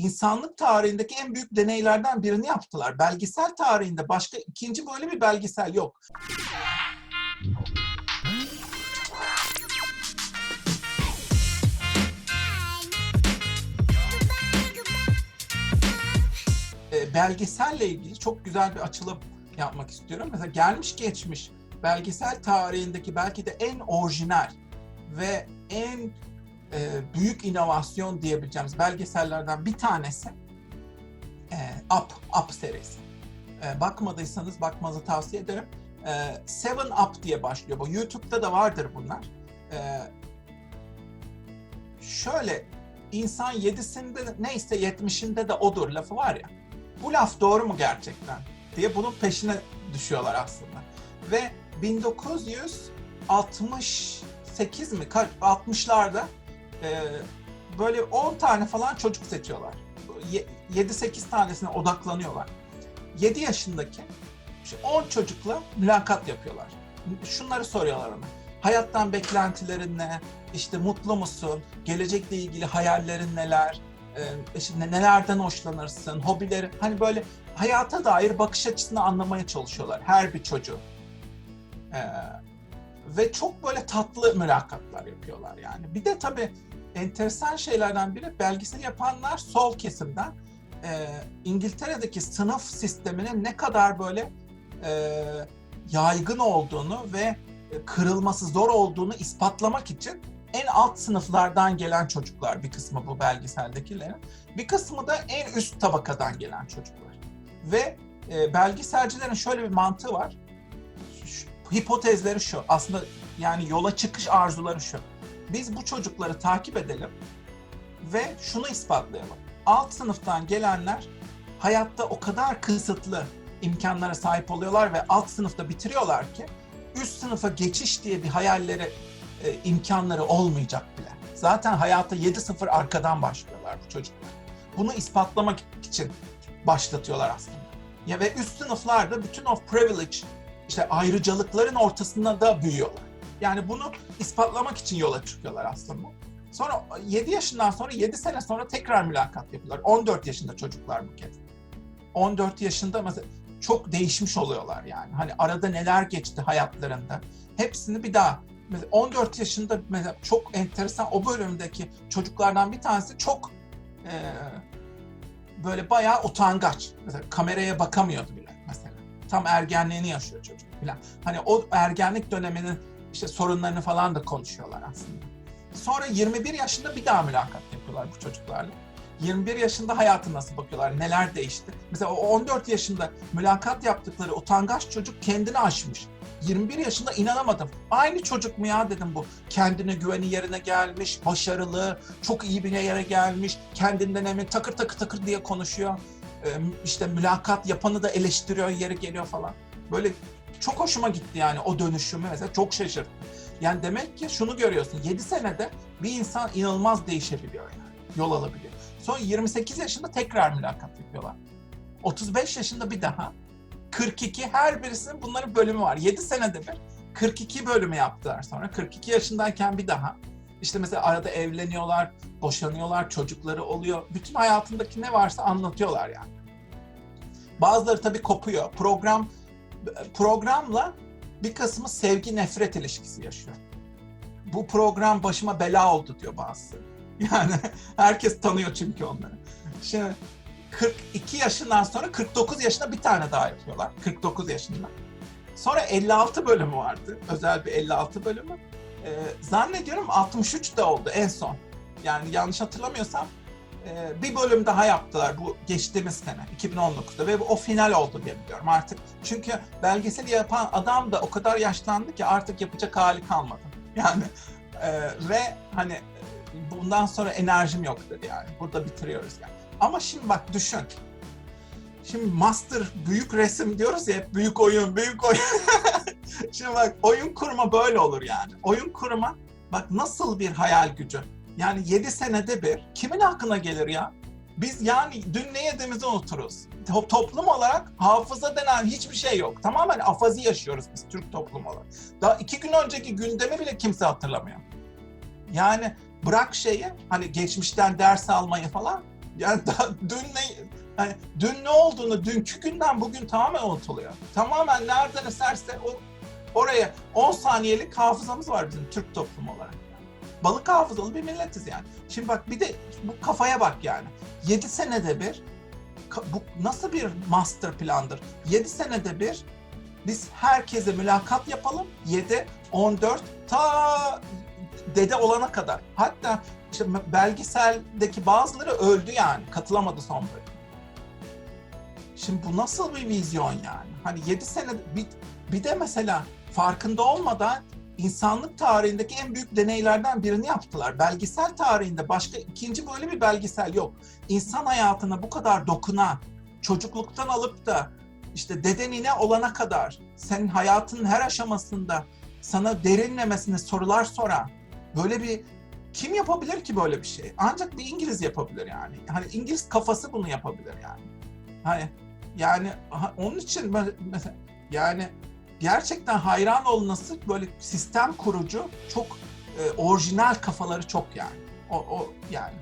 insanlık tarihindeki en büyük deneylerden birini yaptılar. Belgesel tarihinde başka ikinci böyle bir belgesel yok. E, belgeselle ilgili çok güzel bir açılım yapmak istiyorum. Mesela gelmiş geçmiş belgesel tarihindeki belki de en orijinal ve en e, büyük inovasyon diyebileceğimiz belgesellerden bir tanesi e, Up, Up serisi. E, bakmadıysanız bakmanızı tavsiye ederim. E, Seven Up diye başlıyor. Bu YouTube'da da vardır bunlar. E, şöyle insan yedisinde de- neyse yetmişinde de odur lafı var ya. Bu laf doğru mu gerçekten diye bunun peşine düşüyorlar aslında. Ve 1968 mi kaç 60'larda e, böyle 10 tane falan çocuk seçiyorlar. Ye- 7-8 tanesine odaklanıyorlar. 7 yaşındaki işte 10 çocukla mülakat yapıyorlar. Şunları soruyorlar ona. Hayattan beklentilerin ne? İşte mutlu musun? Gelecekle ilgili hayallerin neler? Ee, işte ne- nelerden hoşlanırsın? Hobileri hani böyle hayata dair bakış açısını anlamaya çalışıyorlar her bir çocuğu. Ee, ve çok böyle tatlı mülakatlar yapıyorlar yani. Bir de tabii enteresan şeylerden biri belgesel yapanlar sol kesimden e, İngiltere'deki sınıf sisteminin ne kadar böyle e, yaygın olduğunu ve e, kırılması zor olduğunu ispatlamak için en alt sınıflardan gelen çocuklar bir kısmı bu belgeseldekilerin. Bir kısmı da en üst tabakadan gelen çocuklar. Ve e, belgeselcilerin şöyle bir mantığı var. Şu- hipotezleri şu. Aslında yani yola çıkış arzuları şu. Biz bu çocukları takip edelim ve şunu ispatlayalım. Alt sınıftan gelenler hayatta o kadar kısıtlı imkanlara sahip oluyorlar ve alt sınıfta bitiriyorlar ki üst sınıfa geçiş diye bir hayalleri, e, imkanları olmayacak bile. Zaten hayata 7-0 arkadan başlıyorlar bu çocuklar. Bunu ispatlamak için başlatıyorlar aslında. Ya ve üst sınıflarda bütün o privilege, işte ayrıcalıkların ortasında da büyüyorlar. Yani bunu ispatlamak için yola çıkıyorlar aslında. Sonra 7 yaşından sonra 7 sene sonra tekrar mülakat yapıyorlar. 14 yaşında çocuklar bu kez. 14 yaşında mesela çok değişmiş oluyorlar yani. Hani arada neler geçti hayatlarında. Hepsini bir daha mesela 14 yaşında mesela çok enteresan o bölümdeki çocuklardan bir tanesi çok e, böyle bayağı utangaç. Mesela kameraya bakamıyordu bile mesela. Tam ergenliğini yaşıyor çocuk falan. Hani o ergenlik döneminin işte sorunlarını falan da konuşuyorlar aslında. Sonra 21 yaşında bir daha mülakat yapıyorlar bu çocuklarla. 21 yaşında hayatı nasıl bakıyorlar, neler değişti. Mesela o 14 yaşında mülakat yaptıkları utangaç çocuk kendini aşmış. 21 yaşında inanamadım. Aynı çocuk mu ya dedim bu. Kendine güveni yerine gelmiş, başarılı, çok iyi bir yere gelmiş, kendinden emin, takır takır takır diye konuşuyor. Ee, işte mülakat yapanı da eleştiriyor, yeri geliyor falan. Böyle çok hoşuma gitti yani o dönüşümü mesela çok şaşırdım. Yani demek ki şunu görüyorsun, 7 senede bir insan inanılmaz değişebiliyor yani, yol alabiliyor. Sonra 28 yaşında tekrar mülakat yapıyorlar. 35 yaşında bir daha. 42 her birisinin bunların bölümü var. 7 senede bir 42 bölümü yaptılar sonra. 42 yaşındayken bir daha. İşte mesela arada evleniyorlar, boşanıyorlar, çocukları oluyor. Bütün hayatındaki ne varsa anlatıyorlar yani. Bazıları tabii kopuyor. Program programla bir kısmı sevgi nefret ilişkisi yaşıyor. Bu program başıma bela oldu diyor bazısı. Yani herkes tanıyor çünkü onları. Şimdi 42 yaşından sonra 49 yaşında bir tane daha yapıyorlar. 49 yaşında. Sonra 56 bölümü vardı. Özel bir 56 bölümü. Ee, zannediyorum 63 de oldu en son. Yani yanlış hatırlamıyorsam e, bir bölüm daha yaptılar bu geçtiğimiz sene 2019'da ve o final oldu diye biliyorum artık. Çünkü belgeseli yapan adam da o kadar yaşlandı ki artık yapacak hali kalmadı. Yani e, ve hani e, bundan sonra enerjim yok dedi yani. Burada bitiriyoruz yani. Ama şimdi bak düşün. Şimdi master büyük resim diyoruz ya hep büyük oyun, büyük oyun. şimdi bak oyun kurma böyle olur yani. Oyun kurma bak nasıl bir hayal gücü. Yani 7 senede bir kimin aklına gelir ya? Biz yani dün ne yediğimizi unuturuz. To- toplum olarak hafıza denen hiçbir şey yok. Tamamen afazi yaşıyoruz biz Türk toplum olarak. Daha iki gün önceki gündemi bile kimse hatırlamıyor. Yani bırak şeyi hani geçmişten ders almayı falan Yani daha dün ne hani dün ne olduğunu dünkü günden bugün tamamen unutuluyor. Tamamen nereden eserse o oraya 10 saniyelik hafızamız var bizim Türk toplumu olarak. Balık hafızalı bir milletiz yani. Şimdi bak bir de bu kafaya bak yani. 7 senede bir bu nasıl bir master plandır? 7 senede bir biz herkese mülakat yapalım. 7, 14 ta dede olana kadar. Hatta işte belgeseldeki bazıları öldü yani. Katılamadı son bölüm. Şimdi bu nasıl bir vizyon yani? Hani 7 sene bir, bir de mesela farkında olmadan insanlık tarihindeki en büyük deneylerden birini yaptılar. Belgesel tarihinde başka ikinci böyle bir belgesel yok. İnsan hayatına bu kadar dokunan, çocukluktan alıp da işte dedenine olana kadar senin hayatının her aşamasında sana derinlemesine sorular soran böyle bir kim yapabilir ki böyle bir şey? Ancak bir İngiliz yapabilir yani. Hani İngiliz kafası bunu yapabilir yani. Hani yani onun için mesela yani gerçekten hayran olması böyle sistem kurucu çok e, orijinal kafaları çok yani. O, o yani.